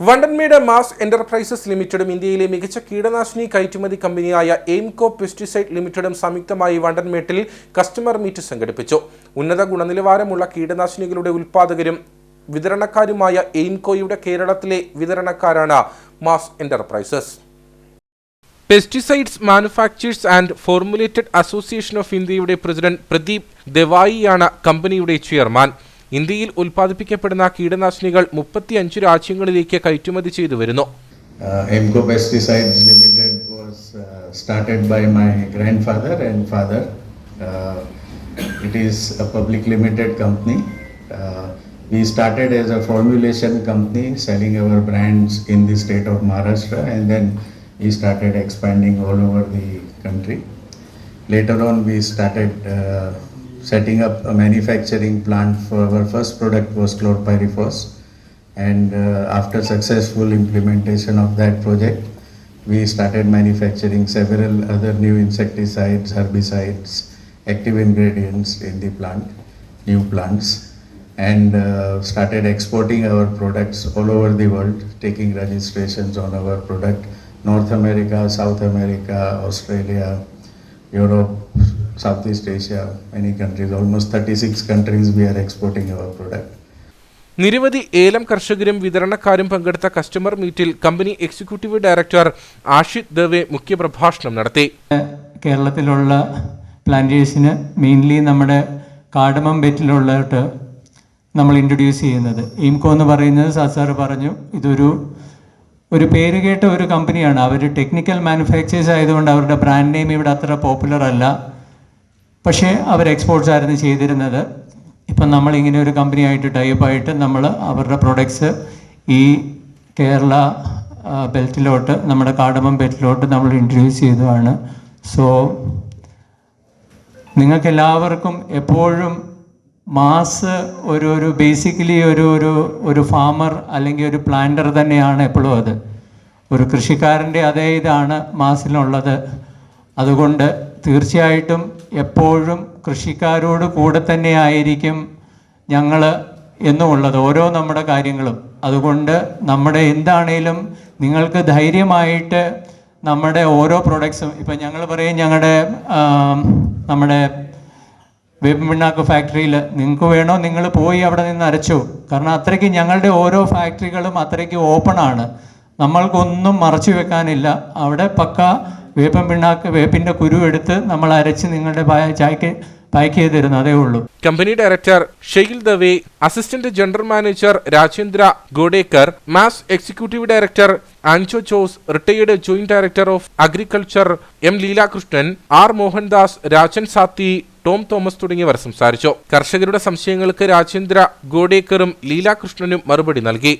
Vandanmedu mass enterprises ലിമിറ്റഡും ഇന്ത്യയിലെ മികച്ച കീടനാശിനി കയറ്റുമതി കമ്പനിയായ എയിംകോ പെസ്റ്റിസൈഡ് ലിമിറ്റഡും സംയുക്തമായി വണ്ടൻമേട്ടിൽ കസ്റ്റമർ മീറ്റ് സംഘടിപ്പിച്ചു. ഉന്നത ഗുണനിലവാരമുള്ള കീടനാശിനികളുടെ ഉൽപ്പാദകരും വിതരണക്കാരുമായ എയിംകോയുടെ കേരളത്തിലെ വിതരണക്കാരാണ് Mass Enterprises. Pesticides Manufacturers and Formulated Association of ഇന്ത്യയുടെ പ്രസിഡന്റ് പ്രദീപ് ദവായിയാണ് കമ്പനിയുടെ ചെയർമാൻ. ഇന്ത്യയിൽ ഉൽപ്പാദിപ്പിക്കപ്പെടുന്ന കീടനാശിനികൾ മുപ്പത്തിയഞ്ചു രാജ്യങ്ങളിലേക്ക് കയറ്റുമതി ചെയ്തു വരുന്നു. Aimco limited was started by my grand and father it is a public limited company we started as a formulation company selling our brands in the state of Maharashtra and then we started expanding all over the country later on we started setting up a manufacturing plant for our first product was chlorpyrifos. And uh, after successful implementation of that project, we started manufacturing several other new insecticides, herbicides, active ingredients in the plant, new plants, and uh, started exporting our products all over the world, taking registrations on our product, North America, South America, Australia, Europe, Southeast Asia, many countries, almost 36 countries we are exporting our product. നിരവധി ഏലം കർഷകരും വിതരണക്കാരും പങ്കെടുത്ത customer മീറ്റിൽ company executive director Ashit Dave മുഖ്യപ്രഭാഷണം നടത്തി. കേരളത്തിലുള്ള പ്ലാന്റേഴ്സിന് mainly നമ്മുടെ കാടമം ബെറ്റിലുള്ളതായിട്ട് നമ്മൾ ഇൻട്രൊഡ്യൂസ് ചെയ്യുന്നത്. ഈംകോ എന്ന് പറയുന്നത് സാർ പറഞ്ഞു ഇതൊരു ഒരു പേര് കേട്ട ഒരു കമ്പനിയാണ് അവർ ടെക്നിക്കൽ മാനുഫാക്ചേഴ്സ് ആയതുകൊണ്ട് അവരുടെ ബ്രാൻഡ് നെയിം ഇവിടെ അത്ര പോപ്പുലർ അല്ല. പക്ഷേ അവർ എക്സ്പോർട്ട്സ് ആയിരുന്നു ചെയ്തിരുന്നത്. ഇപ്പം നമ്മളിങ്ങനെ ഒരു കമ്പനിയായിട്ട് ടൈപ്പ് ആയിട്ട് നമ്മൾ അവരുടെ പ്രൊഡക്ട്സ് ഈ കേരള ബെൽറ്റിലോട്ട് നമ്മുടെ കാടമം ബെൽറ്റിലോട്ട് നമ്മൾ ഇൻട്രൊഡ്യൂസ് ചെയ്തതാണ്. സോ നിങ്ങൾക്ക് എല്ലാവർക്കും എപ്പോഴും മാസ് ഒരു ഒരു ബേസിക്കലി ഒരു ഒരു ഒരു ഫാമർ അല്ലെങ്കിൽ ഒരു പ്ലാന്റർ തന്നെയാണ് എപ്പോഴും അത്. ഒരു കൃഷിക്കാരന്റെ അതേ ഇതാണ് മാസിനുള്ളത് അതുകൊണ്ട് തീർച്ചയായിട്ടും എപ്പോഴും കൃഷിക്കാരോട് കൂടെ തന്നെ ആയിരിക്കും ഞങ്ങൾ എന്നുമുള്ളത് ഓരോ നമ്മുടെ കാര്യങ്ങളും. അതുകൊണ്ട് നമ്മുടെ എന്താണേലും നിങ്ങൾക്ക് ധൈര്യമായിട്ട് നമ്മുടെ ഓരോ പ്രൊഡക്ട്സും ഇപ്പം ഞങ്ങൾ പറയും ഞങ്ങളുടെ നമ്മുടെ വേപ്പിണ്ണാക്ക് ഫാക്ടറിയിൽ നിങ്ങൾക്ക് വേണോ നിങ്ങൾ പോയി അവിടെ നിന്ന് അരച്ചു. കാരണം അത്രയ്ക്ക് ഞങ്ങളുടെ ഓരോ ഫാക്ടറികളും അത്രയ്ക്ക് ഓപ്പൺ ആണ്. നമ്മൾക്കൊന്നും മറച്ചു വെക്കാനില്ല. അവിടെ പക്ക വേപ്പൻ പിണ്ണാക്ക് വേപ്പിന്റെ കുരു എടുത്ത് നമ്മൾ അരച്ച് നിങ്ങളുടെ ചായക്ക് പാക്ക് ചെയ്ത് തരുന്നു അതേ ഉള്ളൂ. Company director Shail Dave assistant general manager Rajendra Godekar Mass executive director Anjo Jose retired joint director of agriculture M Leelakrishnan R Mohandas Rajan Sathi Tom Thomas തുടങ്ങിയവർ സംസാരിച്ചു. കർഷകരുടെ സംശയങ്ങൾക്ക് രാജേന്ദ്ര ഗോഡേക്കറും ലീലാകൃഷ്ണനും മറുപടി നൽകി.